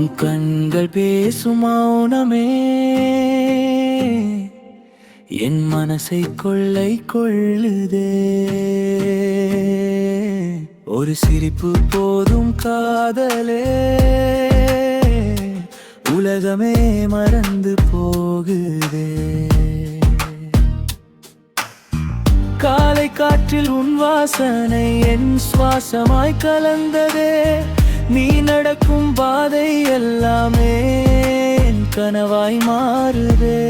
உன் கண்கள் பேசும் மௌனமே. என் மனசை கொள்ளை கொள்ளுதே. ஒரு சிரிப்பு போதும் காதலே. உலகமே மறந்து போகுதே. காலை காற்றில் உன் வாசனை என் சுவாசமாய் கலந்ததே. நீ நடக்கும் பாதை எல்லாமே கனவாய் மாறுதே.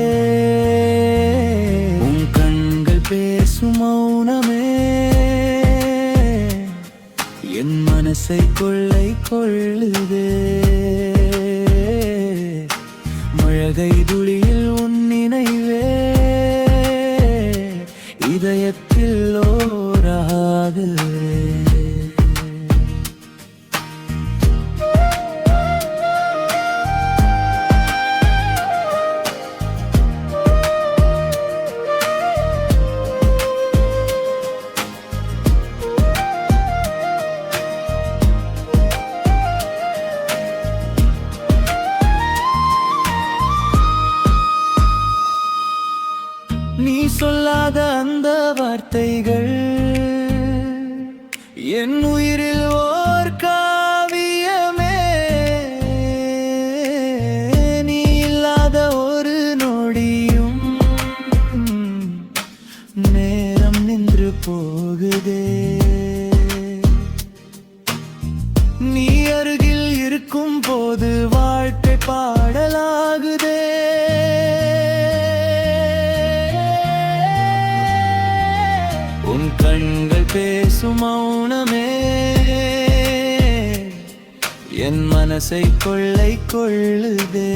உன் கண்கள் பேசும் மௌனமே. என் மனசை கொள்ளை கொள்ளுதே. மழகை துளியில் உன் நினைவே. இதயத்தில் ஓராகவே நீ சொல்லாத அந்த வார்த்தைகள். என் உயிரில் ஓர் காவியமே. நீ இல்லாத ஒரு நொடியும் நேரம் நின்று போகுதே. நீ அருகில் இருக்கும் போது வாழ்க்கை பாடலாகுதே. உன் கண்கள் பேசும் மௌனமே. என் மனசை கொள்ளை கொள்ளுதே.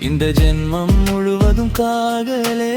இந்த ஜென்மம் முழுவதும் காகலே